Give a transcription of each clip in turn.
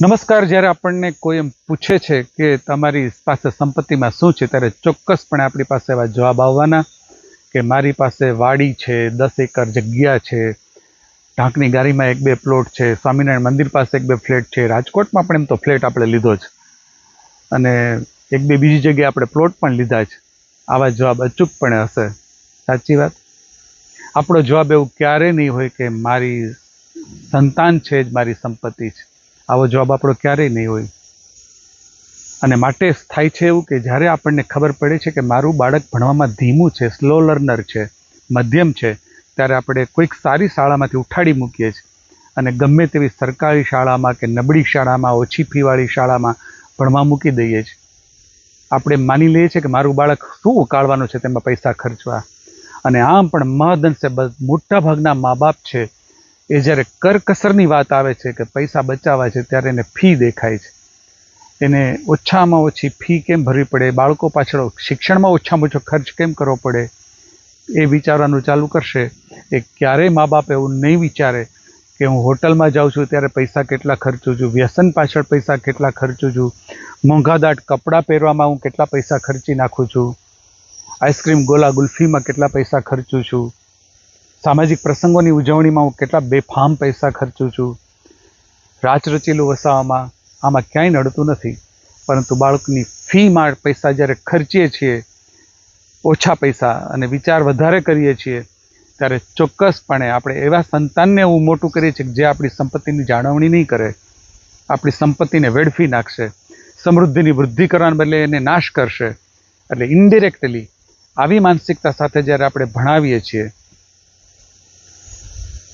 નમસ્કાર, જ્યારે આપણને કોઈ એમ પૂછે છે કે તમારી પાસે સંપત્તિમાં શું છે, ત્યારે ચોક્કસપણે આપણી પાસે એવા જવાબ આવવાના કે મારી પાસે વાડી છે, દસ એકર જગ્યા છે, ઢાંકની ગાડીમાં એક બે પ્લોટ છે, સ્વામિનારાયણ મંદિર પાસે એક બે ફ્લેટ છે, રાજકોટમાં પણ એમ તો ફ્લેટ આપણે લીધો છે અને એક બે બીજી જગ્યાએ આપણે પ્લોટ પણ લીધા છે આવા જવાબ અચૂકપણે હશે. સાચી વાત? આપણો જવાબ એવું ક્યારે નહીં હોય કે મારી સંતાન છે જ, મારી સંપત્તિ છે. આવો જવાબ આપણો ક્યારેય નહીં હોય. અને માટે થાય છે એવું કે જ્યારે આપણને ખબર પડે છે કે મારું બાળક ભણવામાં ધીમું છે સ્લો લર્નર છે, મધ્યમ છે, ત્યારે આપણે કોઈક સારી શાળામાંથી ઉઠાડી મૂકીએ છીએ. અને ગમે તેવી સરકારી શાળામાં કે નબળી શાળામાં, ઓછી ફીવાળી શાળામાં ભણવા મૂકી દઈએ છીએ. આપણે માની લઈએ છીએ કે મારું બાળક શું ઉકાળવાનું છે તેમાં પૈસા ખર્ચવા. અને આમ પણ મહદઅંશે બ- મોટા ભાગના મા બાપ છે એ જ્યારે કરકસરની વાત આવે છે કે પૈસા બચાવવા છે, ત્યારે એને ફી દેખાય છે. એને ઓછામાં ઓછી ફી કેમ ભરવી પડે? બાળકો પાછળ શિક્ષણમાં ઓછામાં ઓછો ખર્ચ કેમ કરવો પડે? એ વિચારવાનું ચાલુ કરશે. એ ક્યારેય મા બાપ એવું નહીં વિચારે કે હું હોટલમાં જાઉં છું ત્યારે પૈસા કેટલા ખર્ચું છું વ્યસન પાછળ પૈસા કેટલા ખર્ચું છું મોંઘાદાટ કપડાં પહેરવામાં હું કેટલા પૈસા ખર્ચી નાખું છું, આઈસ્ક્રીમ ગોલા ગુલ્ફીમાં કેટલા પૈસા ખર્ચું છું સામાજિક પ્રસંગોની ઉજવણીમાં હું કેટલા બેફામ પૈસા ખર્ચું છું. રાચ રચેલું વસાવામાં આમાં ક્યાંય નડતું નથી. પરંતુ બાળકની ફીમાં પૈસા જ્યારે ખર્ચીએ છીએ, ઓછા પૈસા અને વિચાર વધારે કરીએ છીએ, ત્યારે ચોક્કસપણે આપણે એવા સંતાનને એવું મોટું કરીએ છીએ જે આપણી સંપત્તિની જાળવણી નહીં કરે, આપણી સંપત્તિને વેડફી નાખશે, સમૃદ્ધિની વૃદ્ધિ કરવાને બદલે એને નાશ કરશે. એટલે ઇન્ડિરેક્ટલી આવી માનસિકતા સાથે જ્યારે આપણે ભણાવીએ છીએ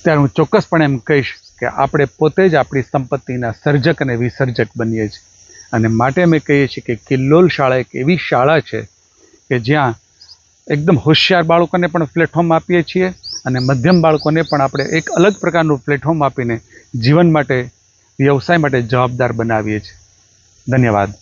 ત્યારે હું ચોક્કસપણે એમ કહીશ કે આપણે પોતે જ આપણી સંપત્તિના સર્જક અને વિસર્જક બનીએ છીએ. અને માટે અમે કહીએ છીએ કે કિલ્લોલ શાળા એક એવી શાળા છે કે જ્યાં એકદમ હોશિયાર બાળકોને પણ પ્લેટફોર્મ આપીએ છીએ અને મધ્યમ બાળકોને પણ આપણે એક અલગ પ્રકારનું પ્લેટફોર્મ આપીને જીવન માટે, વ્યવસાય માટે જવાબદાર બનાવીએ છીએ. ધન્યવાદ.